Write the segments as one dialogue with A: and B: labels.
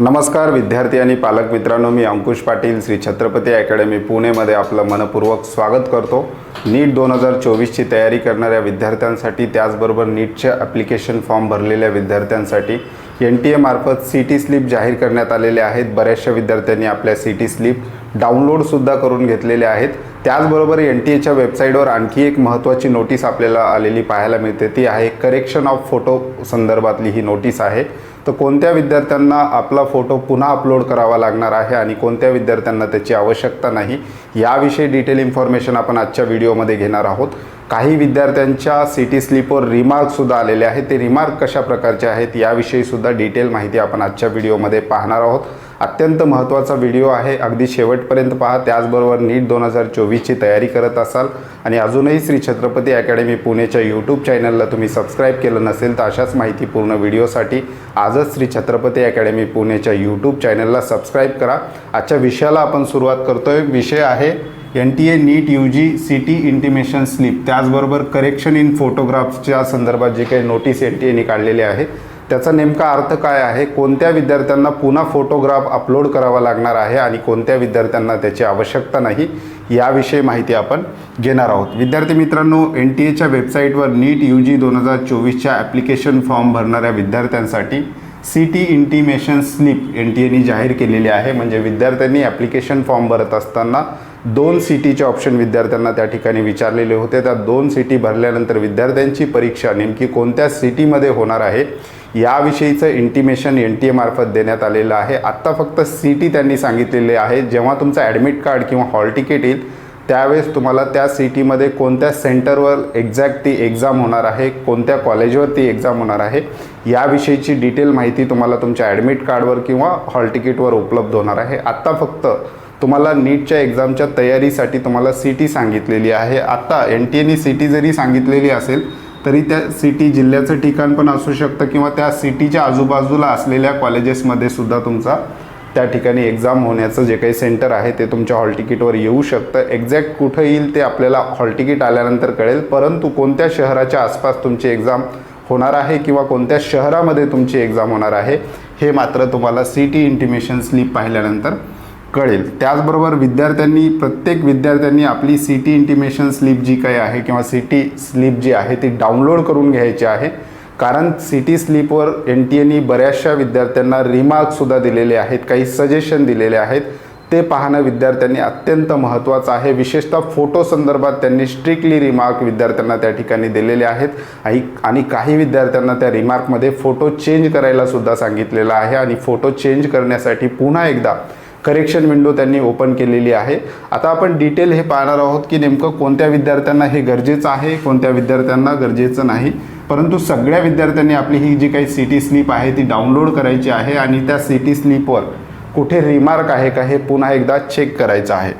A: नमस्कार विद्यार्थी आणि पालक मित्रांनो मी अंकुश पाटील श्री छत्रपती अकॅडमी पुणेमध्ये आपलं मनपूर्वक स्वागत करतो. नीट दोन हजार चोवीसची तयारी करणाऱ्या विद्यार्थ्यांसाठी त्याचबरोबर नीटचे ॲप्लिकेशन फॉर्म भरलेल्या विद्यार्थ्यांसाठी एन टी एमार्फत सी टी स्लिप जाहीर करण्यात आलेले आहेत. बऱ्याचशा विद्यार्थ्यांनी आपल्या सी टी स्लिप डाउनलोडसुद्धा करून घेतलेले आहेत. त्याचबरोबर एन टी एच्या वेबसाईटवर आणखी एक महत्त्वाची नोटीस आपल्याला आलेली पाहायला मिळते. ती आहे करेक्शन ऑफ फोटो संदर्भातली ही नोटीस आहे. तर कोणत्या विद्यार्थ्यांना आपला फोटो पुन्हा अपलोड करावा लागणार आहे आणि कोणत्या विद्यार्थ्यांना त्याची आवश्यकता नाही याविषयी डिटेल इन्फॉर्मेशन आपण आजच्या व्हिडिओमध्ये घेणार आहोत. काही विद्यार्थ्यांच्या सिटी स्लीपवर स्लिपवर रिमार्कसुद्धा आलेले आहेत. ते रिमार्क कशा प्रकारचे आहेत याविषयीसुद्धा डिटेल माहिती आपण आजच्या व्हिडिओमध्ये पाहणार आहोत. अत्यंत महत्त्वाचा व्हिडिओ आहे. अगदी शेवटपर्यंत पहा. त्याचबरोबर नीट दोन हजार चोवीसची तयारी करत असाल आणि अजूनही श्री छत्रपती अकॅडमी पुणेच्या यूट्यूब चॅनलला तुम्ही सबस्क्राईब केलं नसेल तर अशाच माहितीपूर्ण व्हिडिओसाठी आजच श्री छत्रपती अकॅडमी पुणेच्या यूट्यूब चॅनलला सबस्क्राईब करा. आजच्या विषयाला आपण सुरुवात करतोय. विषय आहे N T A NEET U G city intimation slip त्याचबरोबर करेक्शन इन फोटोग्राफ्सच्या संदर्भात जे काही नोटीस एन टी एने काढलेले आहे त्याचा नेमका अर्थ काय आहे? कोणत्या विद्यार्थ्यांना पुन्हा फोटोग्राफ अपलोड करावा लागणार आहे आणि कोणत्या विद्यार्थ्यांना त्याची आवश्यकता नाही याविषयी माहिती आपण घेणार आहोत. विद्यार्थी मित्रांनो एन टी एच्या वेबसाईटवर नीट यू जी दोन हजार चोवीसच्या ॲप्लिकेशन फॉर्म भरणाऱ्या विद्यार्थ्यांसाठी city intimation slip N T एने जाहीर केलेली आहे. म्हणजे विद्यार्थ्यांनी ॲप्लिकेशन फॉर्म भरत असताना दोन सी टीचे ऑप्शन विद्यार्थ्यांना त्या ठिकाणी विचारलेले होते. त्या दोन सी टी भरल्यानंतर विद्यार्थ्यांची परीक्षा नेमकी कोणत्या सिटीमध्ये होणार आहे? याविषयीचं इंटिमेशन एन टी एमार्फत देण्यात आलेलं आहे. आत्ता फक्त सी टी त्यांनी सांगितलेले आहे. जेव्हा तुमचं ॲडमिट कार्ड किंवा हॉल तिकीट येईल त्यावेळेस तुम्हाला त्या सिटीमध्ये कोणत्या सेंटरवर एक्झॅक्ट ती एक्झाम होणार आहे कोणत्या कॉलेजवर ती एक्झाम होणार आहे याविषयीची डिटेल माहिती तुम्हाला तुमच्या ॲडमिट कार्डवर किंवा हॉल तिकीटवर उपलब्ध होणार आहे. आत्ता फक्त तुम्हाला नीटच्या एक्झामच्या तयारीसाठी तुम्हाला सिटी सांगितलेली आहे. आत्ता एन टी एने सिटी जरी सांगितलेली असेल तरी त्या सिटी जिल्ह्याचं ठिकाण पण असू शकतं किंवा त्या सिटीच्या आजूबाजूला असलेल्या कॉलेजेसमध्ये सुद्धा तुमचा त्या ठिकाणी एक्झाम होण्याचं जे काही सेंटर आहे ते तुमच्या हॉल तिकीटवर येऊ शकतं. एक्झॅक्ट कुठं येईल ते आपल्याला हॉल तिकीट आल्यानंतर कळेल. परंतु कोणत्या शहराच्या आसपास तुमची एक्झाम होणार आहे किंवा कोणत्या शहरामध्ये तुमची एक्झाम होणार आहे हे मात्र तुम्हाला सी टी इंटिमेशन स्लिप पाहिल्यानंतर कळेल. त्याचबरोबर विद्यार्थ्यांनी प्रत्येक विद्यार्थ्यांनी आपली सी टी इंटिमेशन स्लिप जी काही आहे किंवा सी टी स्लिप जी आहे ती डाउनलोड करून घ्यायची आहे. कारण सिटी स्लीपवर एन टी एनी बऱ्याचशा विद्यार्थ्यांना रिमार्कसुद्धा दिलेले आहेत काही सजेशन दिलेले आहेत. ते पाहणं विद्यार्थ्यांनी अत्यंत महत्त्वाचं आहे. विशेषतः फोटो संदर्भात त्यांनी स्ट्रिक्टली रिमार्क विद्यार्थ्यांना त्या ठिकाणी दिलेले आहेत. आणि आणि काही विद्यार्थ्यांना त्या रिमार्कमध्ये फोटो चेंज करायला सुद्धा सांगितलेलं आहे. आणि फोटो चेंज करण्यासाठी पुन्हा एकदा करेक्शन विंडो त्यांनी ओपन केलेली आहे. आता आपण डिटेल हे पाहणार आहोत की नेमकं कोणत्या विद्यार्थ्यांना हे गरजेचं आहे कोणत्या विद्यार्थ्यांना गरजेचं नाही. परंतु सगळ्या विद्यार्थ्यांनी आपली ही जी काही सी टी स्लिप आहे ती डाउनलोड करायची आहे आणि त्या सी टी स्लिपवर कुठे रिमार्क आहे का हे पुन्हा एकदा चेक करायचं आहे.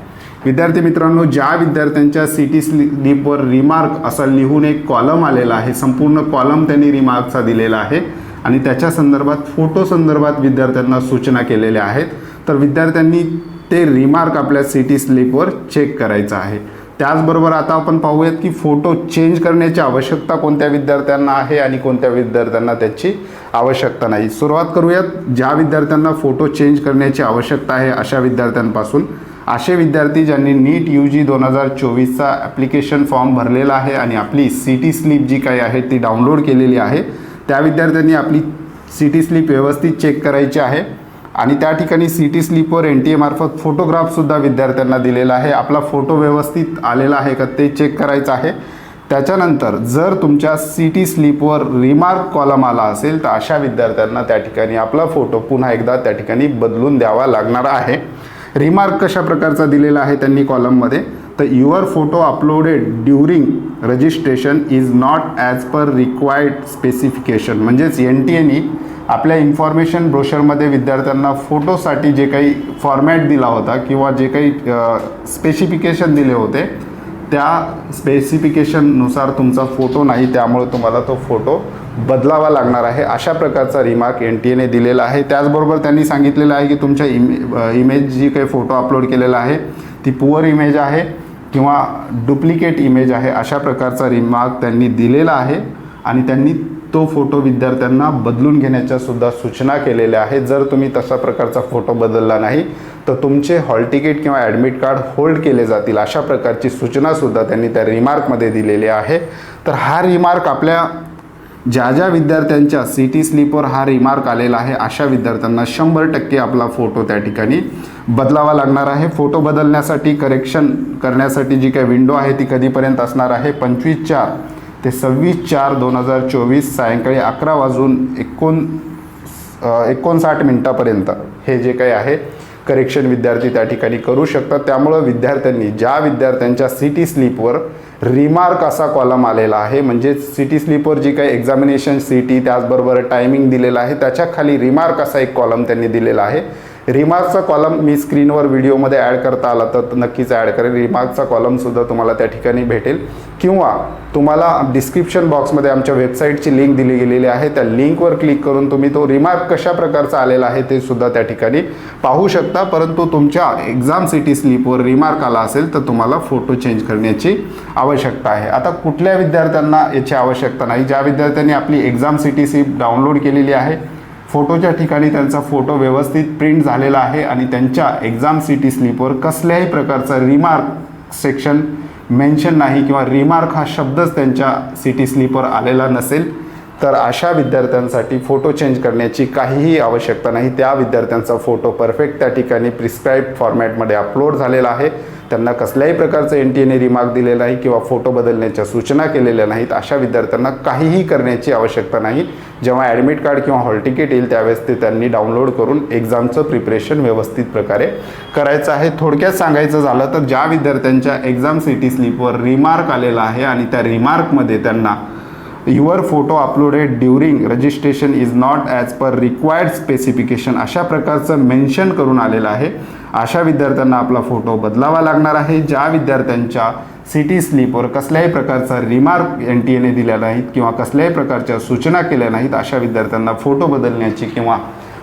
A: विद्यार्थी मित्रांनो ज्या विद्यार्थ्यांच्या सी टी स्लिपवर रिमार्क असा लिहून एक कॉलम आलेला आहे संपूर्ण कॉलम त्यांनी रिमार्कचा दिलेला आहे. आणि त्याच्या संदर्भात फोटो संदर्भात विद्यार्थ्यांना सूचना केलेल्या आहेत. तर विद्यार्थ्यांनी ते रिमार्क आपल्या सी टी स्लिपवर चेक करायचं आहे. त्याचबरोबर आता आपण पाहूयात की फोटो चेंज करण्याची आवश्यकता कोणत्या विद्यार्थ्यांना आहे आणि कोणत्या विद्यार्थ्यांना त्याची आवश्यकता नाही. सुरुवात करूयात ज्या विद्यार्थ्यांना फोटो चेंज करण्याची आवश्यकता आहे अशा विद्यार्थ्यांपासून. असे विद्यार्थी ज्यांनी नीट यू जी दोन हजार चोवीसचा ॲप्लिकेशन फॉर्म भरलेला आहे आणि आपली सी टी स्लिप जी काही आहे ती डाउनलोड केलेली आहे त्या विद्यार्थ्यांनी आपली सी टी स्लिप व्यवस्थित चेक करायची आहे. आणि त्या ठिकाणी सी टी स्लिपवर एन टी एमार्फत फोटोग्राफसुद्धा विद्यार्थ्यांना दिलेला आहे. आपला फोटो व्यवस्थित आलेला आहे का ते चेक करायचं आहे. त्याच्यानंतर जर तुमच्या सी टी स्लिपवर रिमार्क कॉलम आला असेल तर अशा विद्यार्थ्यांना त्या ठिकाणी आपला फोटो पुन्हा एकदा त्या ठिकाणी बदलून द्यावा लागणार आहे. रिमार्क कशा प्रकारचा दिलेला आहे त्यांनी कॉलममध्ये तर your photo uploaded during registration is not as per required specification म्हणजेच एन टी एनी आपल्या इन्फॉर्मेशन ब्रोशरमध्ये विद्यार्थ्यांना फोटोसाठी जे काही फॉर्मॅट दिला होता किंवा जे काही स्पेसिफिकेशन दिले होते त्या स्पेसिफिकेशननुसार तुमचा फोटो नाही त्यामुळे तुम्हाला तो फोटो बदलावा लागणार आहे. अशा प्रकारचा रिमार्क एन टी एने दिलेला आहे. त्याचबरोबर त्यांनी सांगितलेलं आहे की तुमच्या इमे इमेज जी काही फोटो अपलोड केलेला आहे ती पुअर इमेज आहे किंवा डुप्लिकेट इमेज आहे अशा प्रकारचा रिमार्क त्यांनी दिलेला आहे. आणि त्यांनी तो फोटो विद्यार्थ्यांना बदलून घेण्याच्या सुद्धा सूचना केलेल्या आहेत. जर तुम्ही तशा प्रकारचा फोटो बदलला नाही तर तुमचे हॉल तिकीट किंवा ॲडमिट कार्ड होल्ड केले जातील अशा प्रकारची सूचनासुद्धा त्यांनी त्या रिमार्कमध्ये दिलेली आहे. तर हा रिमार्क आपल्या ज्या ज्या विद्यार्थ्यांच्या सी टी स्लीपवर हा रिमार्क आलेला आहे अशा विद्यार्थ्यांना शंभर टक्के आपला फोटो त्या ठिकाणी बदलावा लागणार आहे. फोटो बदलण्यासाठी करेक्शन करण्यासाठी जी काही विंडो आहे ती कधीपर्यंत असणार आहे? पंचवीस चार ते सव्वीस चार दोन हजार चोवीस सायंकाळी अकरा वाजून एकोण एकोणसाठ मिनटापर्यंत हे जे काही आहे करेक्शन विद्यार्थी त्या ठिकाणी करू शकतात. त्यामुळं विद्यार्थ्यांनी ज्या विद्यार्थ्यांच्या सी टी स्लीपवर रिमार्क असा कॉलम आलेला आहे म्हणजे सी टी स्लीपवर जी काही एक्झामिनेशन सी टी त्याचबरोबर टायमिंग दिलेला आहे त्याच्याखाली रिमार्क असा एक कॉलम त्यांनी दिलेला आहे. रिमार्कचा कॉलम मी स्क्रीनवर व्हिडिओमध्ये ॲड करता आला तर नक्कीच ॲड करेल रिमार्कचा कॉलमसुद्धा तुम्हाला त्या ठिकाणी भेटेल. किंवा तुम्हाला डिस्क्रिप्शन बॉक्समध्ये आमच्या वेबसाईटची लिंक दिली गेलेली आहे. त्या लिंकवर क्लिक करून तुम्ही तो रिमार्क कशा प्रकारचा आलेला आहे ते सुद्धा त्या ठिकाणी पाहू शकता. परंतु तुमच्या एक्झाम सिटी स्लीपवर रिमार्क आला असेल तर तुम्हाला फोटो चेंज करण्याची आवश्यकता आहे. आता कुठल्या विद्यार्थ्यांना याची आवश्यकता नाही? ज्या विद्यार्थ्यांनी आपली एक्झाम सिटी स्लीप डाउनलोड केलेली आहे फोटोच्या ठिकाणी त्यांचा फोटो व्यवस्थित प्रिंट झालेला आहे आणि त्यांच्या एक्झाम सिटी स्लीपवर कसल्याही प्रकारचा रिमार्क सेक्शन मेन्शन नाही किंवा रिमार्क हा शब्दच त्यांच्या सिटी स्लीपवर आलेला नसेल. तर अशा विद्यार्थ्यांसाठी फोटो चेंज करण्याची काहीही आवश्यकता नाही. त्या विद्यार्थ्यांचा फोटो परफेक्ट त्या ठिकाणी प्रिस्क्राईब फॉर्मॅटमध्ये अपलोड झालेला आहे. त्यांना कसल्याही प्रकारचं एन टी एने रिमार्क दिलेला नाही किंवा फोटो बदलण्याच्या सूचना केलेल्या नाहीत. अशा विद्यार्थ्यांना काहीही करण्याची आवश्यकता नाही. जेव्हा ॲडमिट कार्ड किंवा हॉल तिकीट येईल त्यावेळेस ते त्यांनी डाउनलोड करून एक्झामचं प्रिपरेशन व्यवस्थित प्रकारे करायचं आहे. थोडक्यात सांगायचं झालं तर ज्या विद्यार्थ्यांच्या एक्झाम सिटी स्लीपवर रिमार्क आलेला आहे आणि त्या रिमार्कमध्ये त्यांना your photo uploaded during registration is not as per required specification अशा प्रकारचं मेन्शन करून आलेलं आहे. अशा विद्यार्थ्यांना आपला फोटो बदलावा लागणार आहे. ज्या विद्यार्थ्यांच्या सिटी स्लीपवर कसल्याही प्रकारचा रिमार्क एन टी एने दिल्या नाहीत किंवा कसल्याही प्रकारच्या सूचना केल्या नाहीत अशा विद्यार्थ्यांना फोटो बदलण्याची किंवा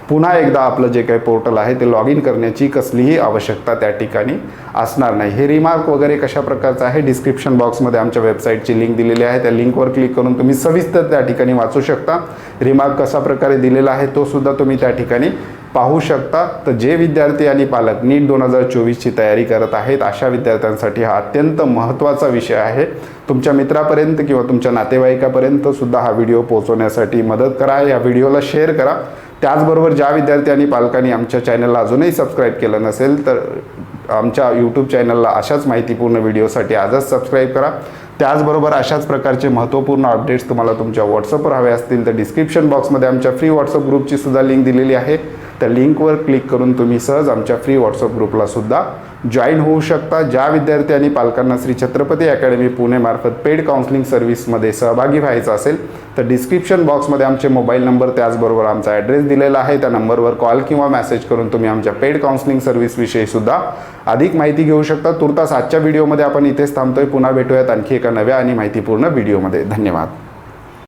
A: पुन्हा एकदा आपलं जे काही पोर्टल आहे ते लॉग इन करण्याची कसलीही आवश्यकता त्या ठिकाणी असणार नाही. हे रिमार्क वगैरे कशा प्रकारचं आहे? डिस्क्रिप्शन बॉक्समध्ये आमच्या वेबसाईटची लिंक दिलेली आहे. त्या लिंकवर क्लिक करून तुम्ही सविस्तर त्या ठिकाणी वाचू शकता. रिमार्क कशा प्रकारे दिलेला आहे तो सुद्धा तुम्ही त्या ठिकाणी पाहू शकता. तर जे विद्यार्थी आणि पालक नीट दोन हजार चोवीसची तयारी करत आहेत अशा विद्यार्थ्यांसाठी हा अत्यंत महत्त्वाचा विषय आहे. तुमच्या मित्रापर्यंत किंवा तुमच्या नातेवाईकापर्यंत सुद्धा हा व्हिडिओ पोहोचवण्यासाठी मदत करा. या व्हिडिओला शेअर करा. त्याचबरोबर ज्या विद्यार्थी आणि पालकांनी आमच्या चॅनलला अजूनही सबस्क्राईब केलं नसेल तर आमच्या यूट्यूब चॅनलला अशाच माहितीपूर्ण व्हिडिओसाठी आजच सबस्क्राईब करा. त्याचबरोबर अशाच प्रकारचे महत्त्वपूर्ण अपडेट्स तुम्हाला तुमच्या व्हॉट्सअपवर हवे असतील तर डिस्क्रिप्शन बॉक्समध्ये आमच्या फ्री व्हॉट्सअप ग्रुपची सुद्धा लिंक दिलेली आहे. त्या लिंकवर क्लिक करून तुम्ही सहज आमच्या फ्री व्हॉट्सअप ग्रुपला सुद्धा जॉईन होऊ शकता ज्या विद्यार्थी आणि पालकांना श्री छत्रपती अकॅडमी पुणेमार्फत पेड काउन्सिलिंग सर्व्हिसमध्ये सहभागी व्हायचं असेल तर डिस्क्रिप्शन बॉक्समध्ये आमचे मोबाईल नंबर त्याचबरोबर आमचा ॲड्रेस दिलेला आहे. त्या नंबरवर कॉल किंवा मेसेज करून तुम्ही आमच्या पेड काउन्सिलिंग सर्व्हिसविषयीसुद्धा अधिक माहिती घेऊ शकता. तुर्तास आजच्या व्हिडिओमध्ये आपण इथेच थांबतोय. पुन्हा भेटूयात आणखी एका नव्या आणि माहितीपूर्ण व्हिडिओमध्ये. धन्यवाद.